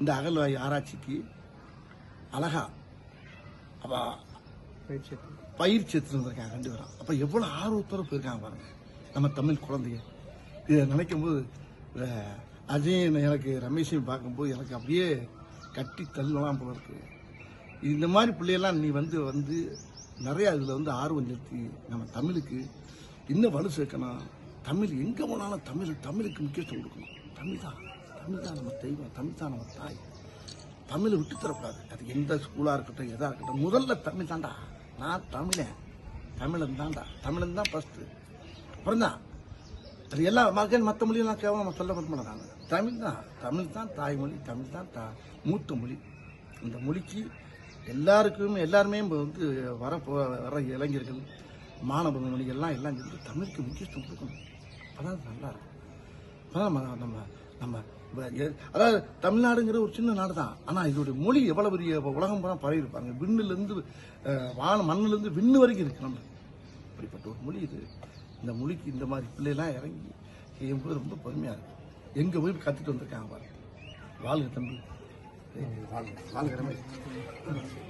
இந்த அகழ்வாய் ஆராய்ச்சிக்கு அழகா அவ பயிற்சி பயிற்சி எடுத்துருந்துருக்காங்க ரெண்டு பேரும். அப்ப எவ்வளவு ஆர்வத்தோட போயிருக்காங்க பாருங்க. நம்ம தமிழ் குழந்தைங்க. இதை நினைக்கும் போது அஹ், அஜயன் எனக்கு ரமேஷையும் பார்க்கும்போது எனக்கு அப்படியே கட்டி தள்ளலாம் போல இருக்கு. இந்த மாதிரி பிள்ளையெல்லாம் நீ வந்து வந்து நிறைய இதுல வந்து ஆர்வம் செலுத்தி நம்ம தமிழுக்கு இன்னும் வலு சேர்க்கணும்? தமிழ் எங்க போனாலும் தமிழ் தமிழுக்கு முக்கியத்துவம் கொடுக்கணும். தமிழ் தான். தமிழ் தான் நம்ம தெய்வம் தமிழ் தான் நம்ம தாய். தமிழை விட்டு தரக்கூடாது. அது எந்த ஸ்கூலாக இருக்கட்டும் எதாக இருக்கட்டும் முதல்ல தமிழ் தான்டா. நான் தமிழன். தமிழன் தான்டா. தமிழன் தான் ஃபஸ்ட்டு அப்புறம் தான். அது எல்லா மக்கள் மற்ற மொழியெல்லாம் கேவலம் நம்ம சொல்ல மட்டும் நான் தமிழ் தான். தமிழ் தான் தாய்மொழி தமிழ் தான் தா மூத்த மொழி. இந்த மொழிக்கு எல்லாருக்குமே எல்லாருமே இப்போ வந்து வர வர இளைஞர்கள் மாணவ மொழிகள்லாம் எல்லாம் சேர்ந்து தமிழுக்கு முக்கியத்துவம் கொடுக்கணும். அப்போ தான் நல்லா இருக்கும். அப்பதான் நம்ம நம்ம அதாவது தமிழ்நாடுங்கிற ஒரு சின்ன நாடு தான் ஆனால் இதோடைய மொழி எவ்வளவு பெரிய உலகம் பூரா பரவி இருப்பாங்க விண்ணிலிருந்து வான மண்ணிலிருந்து விண்ணு வரைக்கும் இருக்கு நம்ம. இப்படிப்பட்ட ஒரு மொழி இது. இந்த மொழிக்கு இந்த மாதிரி பிள்ளைலாம் இறங்கி செய்யும்போது ரொம்ப பெருமையாக இருக்கு. எங்கே போய் கற்றுட்டு வந்திருக்காங்க பாருங்க. வாழ்க தம்பி. வாழ்க வாழ்க